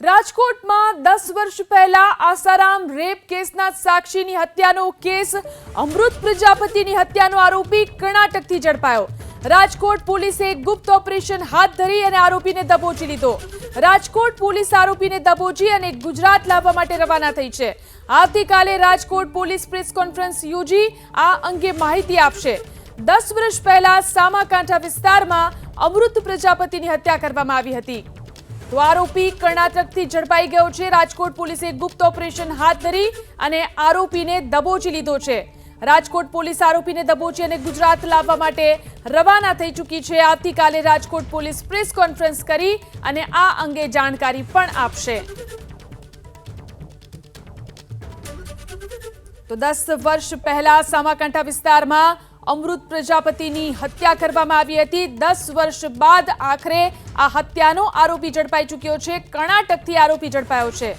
રાજકોટમાં દસ વર્ષ પહેલા આસારામ રેપ કેસના સાક્ષીની હત્યાનો કેસ, અમૃત પ્રજાપતિની હત્યાનો આરોપી કર્ણાટકથી ઝડપાયો. રાજકોટ પોલીસે ગુપ્ત ઓપરેશન હાથ ધરી અને આરોપીને દબોચી લીધો. રાજકોટ પોલીસ આરોપીને દબોચી અને ગુજરાત લાવવા માટે રવાના થઈ છે. આવતીકાલે રાજકોટ પોલીસ પ્રેસ કોન્ફરન્સ યોજી આ અંગે માહિતી આપશે. દસ વર્ષ પહેલા સામાકાંઠા વિસ્તારમાં અમૃત પ્રજાપતિની હત્યા કરવામાં આવી હતી. તો આરોપી કર્ણાટકથી ઝડપાઈ ગયો છે. રાજકોટ પોલીસે ગુપ્ત ઓપરેશન હાથ ધરી અને આરોપીને દબોચી લીધો છે. રાજકોટ પોલીસ આરોપીને દબોચી અને ગુજરાત લાવવા માટે રવાના થઈ ચૂકી છે. આવતીકાલે રાજકોટ પોલીસ પ્રેસ કોન્ફરન્સ કરી અને આ અંગે જાણકારી પણ આપશે. તો દસ વર્ષ પહેલા સામાકાંઠા વિસ્તારમાં અમૃત પ્રજાપતિની હત્યા કરવામાં આવી હતી. દસ વર્ષ બાદ આખરે આ હત્યાનો આરોપી ઝડપાઈ ચૂક્યો છે. કર્ણાટકથી આરોપી ઝડપાયો છે.